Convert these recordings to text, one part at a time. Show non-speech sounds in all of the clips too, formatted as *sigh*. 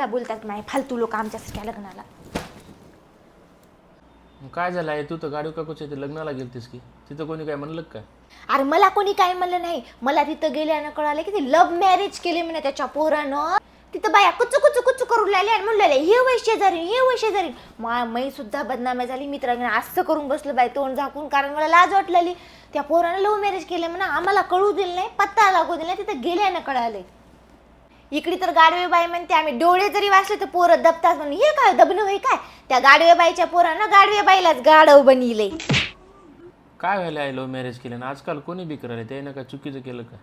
काय बोलतात नाही फालतू लोक आमच्यासारख्या लग्नाला. मग काय झालं आहे? तू तर गाडी काकूच्या इथे लग्नाला गेलतीस की? तिथं कोणी काय म्हणलं का अरे मला कोणी काय म्हणलं नाही. मला तिथं गेल्यानं कळालं की ते लव्ह मॅरेज केले म्हणे त्याच्या पोरानं. तिथं बाया कुचू कुचू कुचू करू लागले आणि म्हणू लागले हे वय शेजारी हे वय शेजारी मा मी सुद्धा बदनामी झाली मित्रांनी असं करून बसलं बाई तोंड झाकून कारण मला लाज वाटलेली. त्या पोरानं लव्ह मॅरेज केलं म्हणा आम्हाला कळू दिलं नाही पत्ता लागू दिला नाही तिथं गेल्यानं कळाले इकडे तर गाडवे बाई म्हणते आम्ही डोळे जरी वाचले तर पोरं दबतात म्हणून. हे काय दबणं होय काय? त्या गाडवे बाईच्या पोरानं गाडवे बाईलाच गाडव बनले काय व्हायला आहे लव्ह मॅरेज केलं? ना आजकाल कोणी बी करायला त्यानं काय चुकीचं केलं का?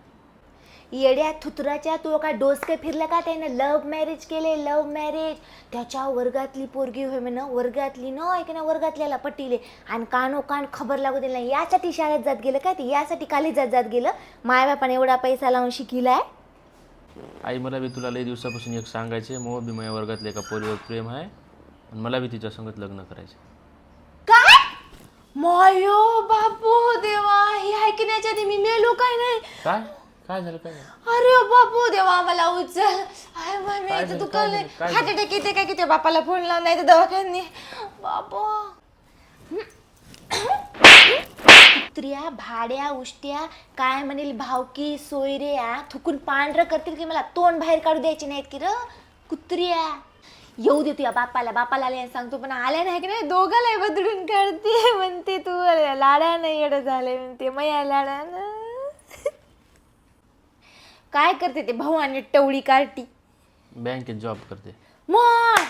येड्या थुतराच्या तो काय डोसके फिरलं का त्यानं? लव्ह मॅरेज केले लव्ह मॅरेज त्याच्या वर्गातली पोरगी होय म्हण वर्गातली न ऐक ना वर्गातल्याला पटिले. आणि कानो कान खबर लागू दिली नाही. यासाठी शाळेत जात गेलं काय ते? यासाठी खाली जात जात गेलं. मायबापाने एवढा पैसा लावून शिकिलाय आई मला बी तुला लई दिवसापासून एक सांगायचे मग बी माझ्या वर्गातल्या एका पोरीवर प्रेम आहे आणि मला बी तिच्या संगत लग्न करायचं काय? मायो बापू देवा हे ऐकण्याच्या आधी मी मेलो काय नाही? काय? काय झालं काय झालं? अरे बापू देवा मला उचल. आय बाई, मी काय इथं झालं, काय झालं, काय हार्ट अटॅक येते काय की त्या बापाला फोन लावून नाही तर दवाखान्यात बापू. कुत्र्या भाड्या उष्ट्या काय म्हणेल भावकी सोयऱ्या थुकून पांढरं करतील की मला तोंड बाहेर काढू द्यायचे नाहीत की र? कुत्र्या. येऊ दे तुझ्या बापाला. बापाला आले सांगतो पण आल्या नाही की नाही दोघाला बदलून काढते. *laughs* म्हणते तू लाडा नाही एवढं झालंय. म्हणते मया लाडानं *laughs* काय करते ते? भाऊ आणि टवळी कार्टी बँकेत जॉब करते. मग?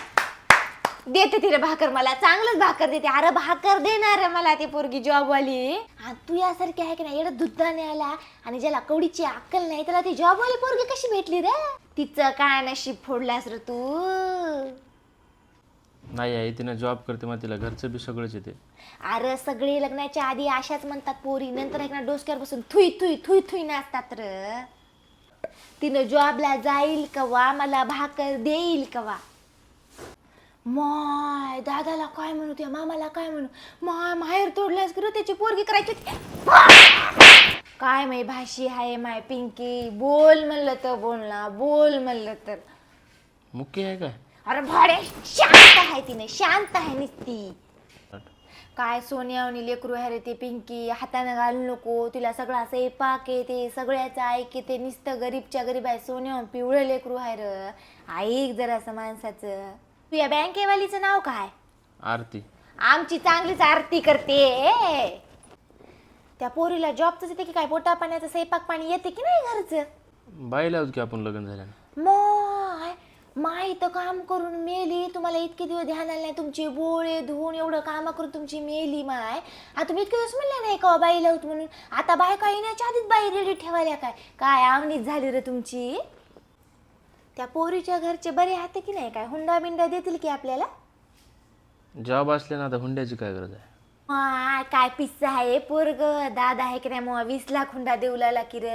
देते तिला भाकर मला चांगलंच भाकर देते. अरे भाकर देणार मला ती पोरगी जॉबवाली. आणि तू यासारखी आहे की नाही? एवढं दुधाने आला आणि ज्याला कवडीची अक्कल नाही त्याला ती जॉबवाली पोरगी कशी भेटली रे? तिचं काय नशीब फोडलास रे तू? नाही आई तिनं जॉब करते मग तिला घरचं बी सगळंच येते. अरे सगळे लग्नाच्या आधी अशाच म्हणतात पोरी नंतर एक ना डोसक्यावर बसून थुई थुई थुई थुई नाचतात र. तिनं जॉबला जाईल कवा मला भाकर देईल कवा. माय दादाला काय म्हणू त्या मामाला काय म्हणू? माय माहेर तोडल्यास कर त्याची पोरगी करायची. काय माय भाशी आहे माय पिंकी? बोल म्हणलं तर बोल ना बोल म्हणलं तर. मुख्य आहे काय? अरे भाडे शांत आहे तिने शांत आहे निस्ती. काय सोन्यावनी लेकरू आहे रे ते पिंकी हाताने घालू नको तिला सगळा स्वयंपाक आहे ते सगळ्याचं ऐक ते नुसतं गरीबच्या गरीब आहे सोन्यावर पिवळं लेकरू आहे र. ऐक जरासं माणसाचं. तू या बँकेवालीचं नाव काय? आरती. आमची चांगलीच आरती करते. त्या पोरीला जॉबच येते की काय? पोटा पाण्याचं स्वयंपाक पाणी येते की नाही घरचं? बाईला होत की आपण लग्न झाल्यानं? माय माय तर काम करून मेली. तुम्हाला इतके दिवस ध्यान आलं नाही. तुमचे बोळे धुवून एवढं काम करून तुमची मेली माय. आता तुम्ही इतके दिवस म्हणले नाही का बाई लावत म्हणून आता बाय काय येण्याच्या आधीच बाई रेडी ठेवायला काय? काय आवणीच झाली रे तुमची? त्या पोरीच्या घरचे बरे हात की नाही? काय हुंडा बिंडा देतील की आपल्याला? जॉब असले ना आता हुंड्याची काय गरज आहे? काय पिस्सा आहे पोरग? दादा आहे की नाही मग? वीस लाख हुंडा देऊ लागला की र?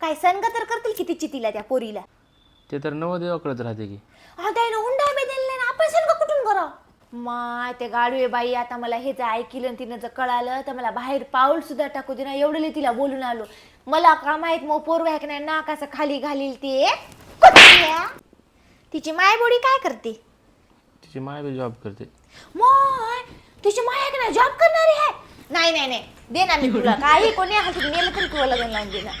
काय संग तर करतील की तिची तिला त्या पोरीला? ते तर नवदेवाकडेच राहते की. हा त्यानं हुंडा बी दिले ना. आपण संग कुठून करा? माय ते गाडवे बाई आता मला हेच ऐकलं आणि तिनं जर कळालं तर मला बाहेर पाऊल सुद्धा टाकू दे ना. एवढं लई तिला बोलून आलो. मला का माहीत मग पोरग आहे की नाही नाकाचं खाली घालील ते? कुत्र्या. तिची मायबोडी काय करते? तिची माय बी जॉब करते. माय तिची माय आहे की नाही? जॉब करणारी आहे? नाही नाही नाही. दे ना मी तुला. काही कोणी हातून मेलं तरी तुला लग्न लावून दे ना.